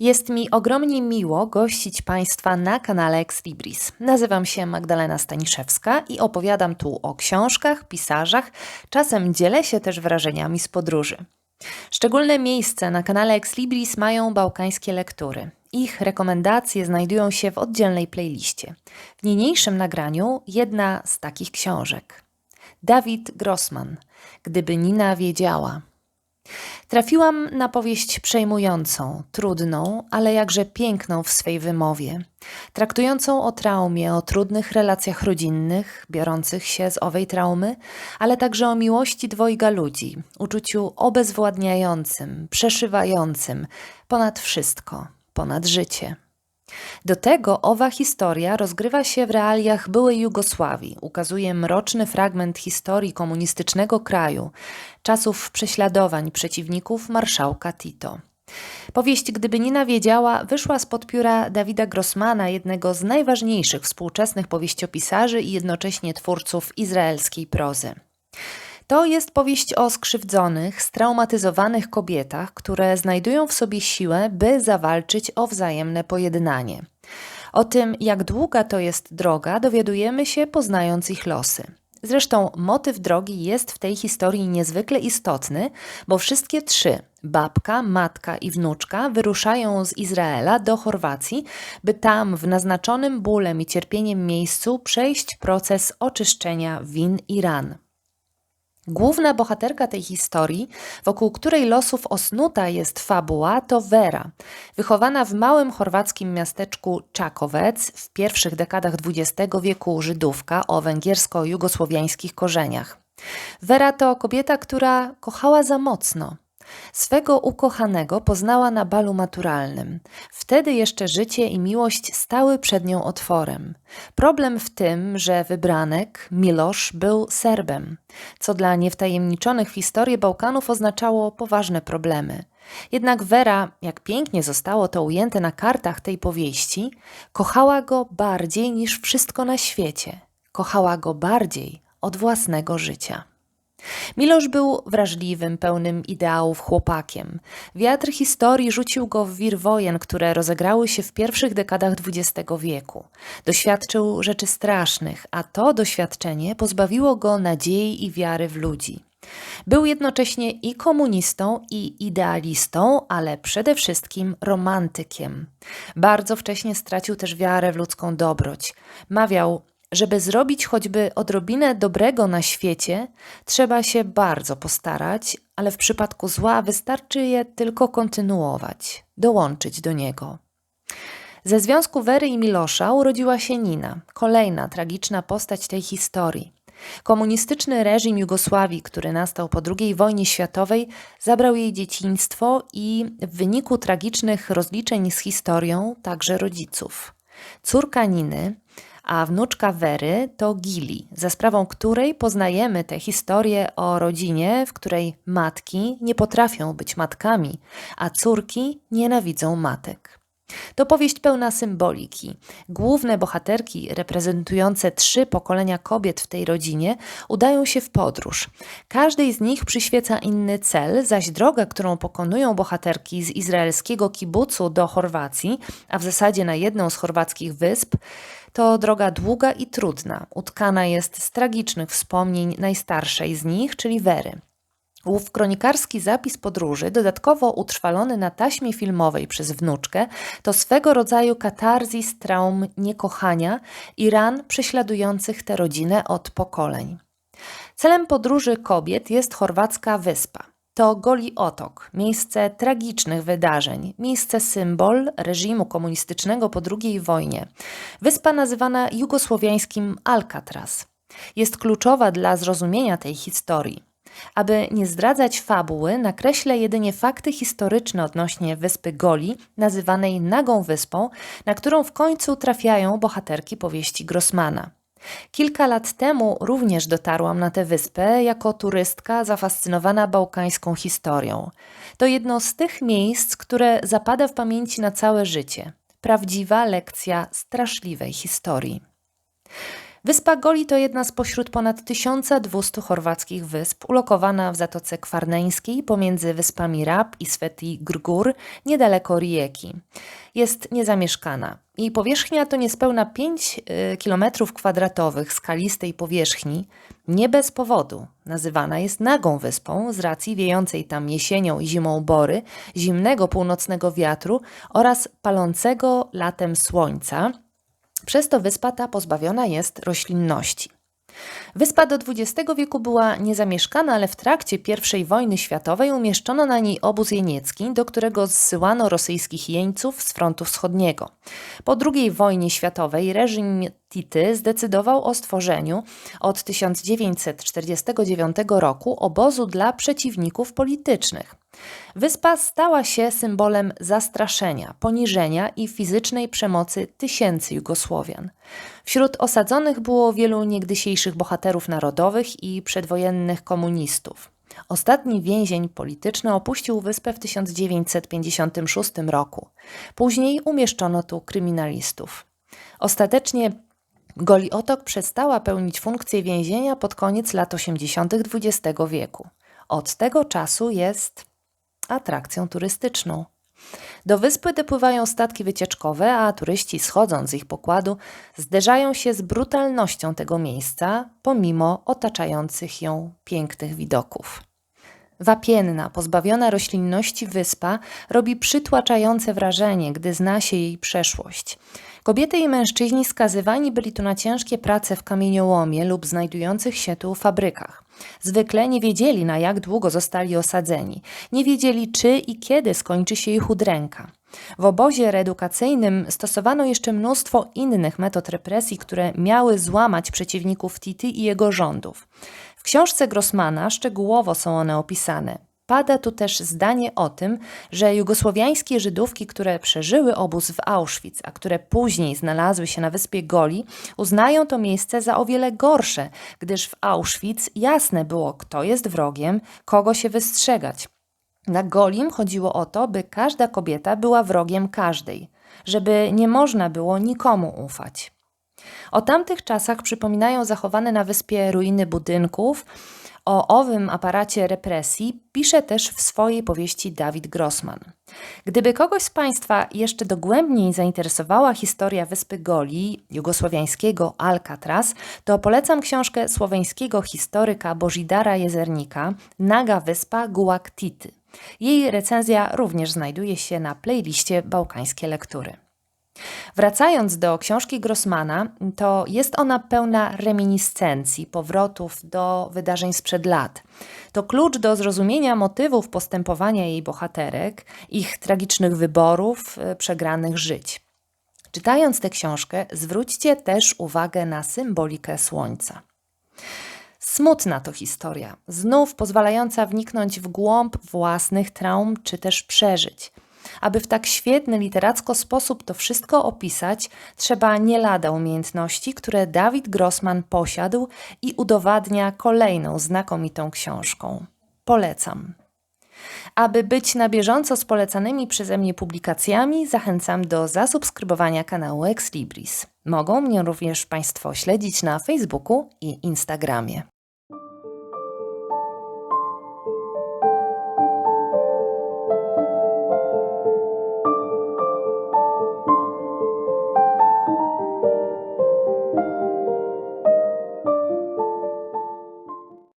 Jest mi ogromnie miło gościć Państwa na kanale Ex Libris. Nazywam się Magdalena Staniszewska i opowiadam tu o książkach, pisarzach, czasem dzielę się też wrażeniami z podróży. Szczególne miejsce na kanale Ex Libris mają bałkańskie lektury. Ich rekomendacje znajdują się w oddzielnej playliście. W niniejszym nagraniu jedna z takich książek. Dawid Grossman. Gdyby Nina wiedziała. Trafiłam na powieść przejmującą, trudną, ale jakże piękną w swej wymowie, traktującą o traumie, o trudnych relacjach rodzinnych, biorących się z owej traumy, ale także o miłości dwojga ludzi, uczuciu obezwładniającym, przeszywającym, ponad wszystko, ponad życie. Do tego owa historia rozgrywa się w realiach byłej Jugosławii, ukazuje mroczny fragment historii komunistycznego kraju, czasów prześladowań przeciwników marszałka Tito. Powieść Gdyby Nina wiedziała wyszła spod pióra Dawida Grossmana, jednego z najważniejszych współczesnych powieściopisarzy i jednocześnie twórców izraelskiej prozy. To jest powieść o skrzywdzonych, straumatyzowanych kobietach, które znajdują w sobie siłę, by zawalczyć o wzajemne pojednanie. O tym, jak długa to jest droga, dowiadujemy się poznając ich losy. Zresztą motyw drogi jest w tej historii niezwykle istotny, bo wszystkie trzy babka, matka i wnuczka wyruszają z Izraela do Chorwacji, by tam w naznaczonym bólem i cierpieniem miejscu przejść proces oczyszczenia win i ran. Główna bohaterka tej historii, wokół której losów osnuta jest fabuła, to Vera, wychowana w małym chorwackim miasteczku Czakowec w pierwszych dekadach XX wieku Żydówka o węgiersko-jugosłowiańskich korzeniach. Vera to kobieta, która kochała za mocno, Swego ukochanego poznała na balu maturalnym. Wtedy jeszcze życie i miłość stały przed nią otworem. Problem w tym, że wybranek, Milosz, był Serbem, co dla niewtajemniczonych w historii Bałkanów oznaczało poważne problemy. Jednak Vera, jak pięknie zostało to ujęte na kartach tej powieści, kochała go bardziej niż wszystko na świecie. Kochała go bardziej od własnego życia. Milosz był wrażliwym, pełnym ideałów chłopakiem. Wiatr historii rzucił go w wir wojen, które rozegrały się w pierwszych dekadach XX wieku. Doświadczył rzeczy strasznych, a to doświadczenie pozbawiło go nadziei i wiary w ludzi. Był jednocześnie i komunistą, i idealistą, ale przede wszystkim romantykiem. Bardzo wcześnie stracił też wiarę w ludzką dobroć. Mawiał: żeby zrobić choćby odrobinę dobrego na świecie, trzeba się bardzo postarać, ale w przypadku zła wystarczy je tylko kontynuować, dołączyć do niego. Ze związku Wery i Milosza urodziła się Nina, kolejna tragiczna postać tej historii. Komunistyczny reżim Jugosławii, który nastał po II wojnie światowej, zabrał jej dzieciństwo i w wyniku tragicznych rozliczeń z historią także rodziców. Córka Niny, a wnuczka Wery to Gili, za sprawą której poznajemy tę historię o rodzinie, w której matki nie potrafią być matkami, a córki nienawidzą matek. To powieść pełna symboliki. Główne bohaterki, reprezentujące trzy pokolenia kobiet w tej rodzinie, udają się w podróż. Każdej z nich przyświeca inny cel, zaś droga, którą pokonują bohaterki z izraelskiego kibucu do Chorwacji, a w zasadzie na jedną z chorwackich wysp, to droga długa i trudna, utkana jest z tragicznych wspomnień najstarszej z nich, czyli Wery. Ów kronikarski zapis podróży, dodatkowo utrwalony na taśmie filmowej przez wnuczkę, to swego rodzaju katarzis traum niekochania i ran prześladujących tę rodzinę od pokoleń. Celem podróży kobiet jest chorwacka wyspa. To Goli Otok, miejsce tragicznych wydarzeń, miejsce symbol reżimu komunistycznego po II wojnie. Wyspa nazywana jugosłowiańskim Alcatraz. Jest kluczowa dla zrozumienia tej historii. Aby nie zdradzać fabuły, nakreślę jedynie fakty historyczne odnośnie wyspy Goli, nazywanej Nagą Wyspą, na którą w końcu trafiają bohaterki powieści Grossmana. Kilka lat temu również dotarłam na tę wyspę jako turystka zafascynowana bałkańską historią. To jedno z tych miejsc, które zapada w pamięci na całe życie. Prawdziwa lekcja straszliwej historii. Wyspa Goli to jedna z pośród ponad 1200 chorwackich wysp, ulokowana w Zatoce Kwarneńskiej pomiędzy wyspami Rab i Sveti Grgur, niedaleko Rijeki. Jest niezamieszkana i powierzchnia to niespełna 5 km kwadratowych skalistej powierzchni, nie bez powodu. Nazywana jest nagą wyspą z racji wiejącej tam jesienią i zimą bory, zimnego północnego wiatru oraz palącego latem słońca. Przez to wyspa ta pozbawiona jest roślinności. Wyspa do XX wieku była niezamieszkana, ale w trakcie I wojny światowej umieszczono na niej obóz jeniecki, do którego zsyłano rosyjskich jeńców z frontu wschodniego. Po II wojnie światowej reżim Tity zdecydował o stworzeniu od 1949 roku obozu dla przeciwników politycznych. Wyspa stała się symbolem zastraszenia, poniżenia i fizycznej przemocy tysięcy Jugosłowian. Wśród osadzonych było wielu niegdysiejszych bohaterów narodowych i przedwojennych komunistów. Ostatni więzień polityczny opuścił wyspę w 1956 roku. Później umieszczono tu kryminalistów. Ostatecznie Goli Otok przestała pełnić funkcję więzienia pod koniec lat 80. XX wieku. Od tego czasu jest atrakcją turystyczną. Do wyspy dopływają statki wycieczkowe, a turyści schodząc z ich pokładu zderzają się z brutalnością tego miejsca, pomimo otaczających ją pięknych widoków. Wapienna, pozbawiona roślinności wyspa robi przytłaczające wrażenie, gdy zna się jej przeszłość. Kobiety i mężczyźni skazywani byli tu na ciężkie prace w kamieniołomie lub znajdujących się tu fabrykach. Zwykle nie wiedzieli, na jak długo zostali osadzeni, nie wiedzieli, czy i kiedy skończy się ich udręka. W obozie reedukacyjnym stosowano jeszcze mnóstwo innych metod represji, które miały złamać przeciwników Tity i jego rządów. Książce Grossmana szczegółowo są one opisane. Pada tu też zdanie o tym, że jugosłowiańskie Żydówki, które przeżyły obóz w Auschwitz, a które później znalazły się na wyspie Goli, uznają to miejsce za o wiele gorsze, gdyż w Auschwitz jasne było, kto jest wrogiem, kogo się wystrzegać. Na Golim chodziło o to, by każda kobieta była wrogiem każdej, żeby nie można było nikomu ufać. O tamtych czasach przypominają zachowane na wyspie ruiny budynków. O owym aparacie represji pisze też w swojej powieści Dawid Grossman. Gdyby kogoś z Państwa jeszcze dogłębniej zainteresowała historia wyspy Goli, jugosłowiańskiego Alcatraz, to polecam książkę słoweńskiego historyka Bożidara Jezernika Naga Wyspa Gułak Tity. Jej recenzja również znajduje się na playliście Bałkańskie Lektury. Wracając do książki Grossmana, to jest ona pełna reminiscencji, powrotów do wydarzeń sprzed lat. To klucz do zrozumienia motywów postępowania jej bohaterek, ich tragicznych wyborów, e, przegranych żyć. Czytając tę książkę, zwróćcie też uwagę na symbolikę słońca. Smutna to historia, znów pozwalająca wniknąć w głąb własnych traum czy też przeżyć. Aby w tak świetny literacko sposób to wszystko opisać, trzeba nie lada umiejętności, które Dawid Grossman posiadł i udowadnia kolejną znakomitą książką. Polecam. Aby być na bieżąco z polecanymi przeze mnie publikacjami, zachęcam do zasubskrybowania kanału Ex Libris. Mogą mnie również Państwo śledzić na Facebooku i Instagramie.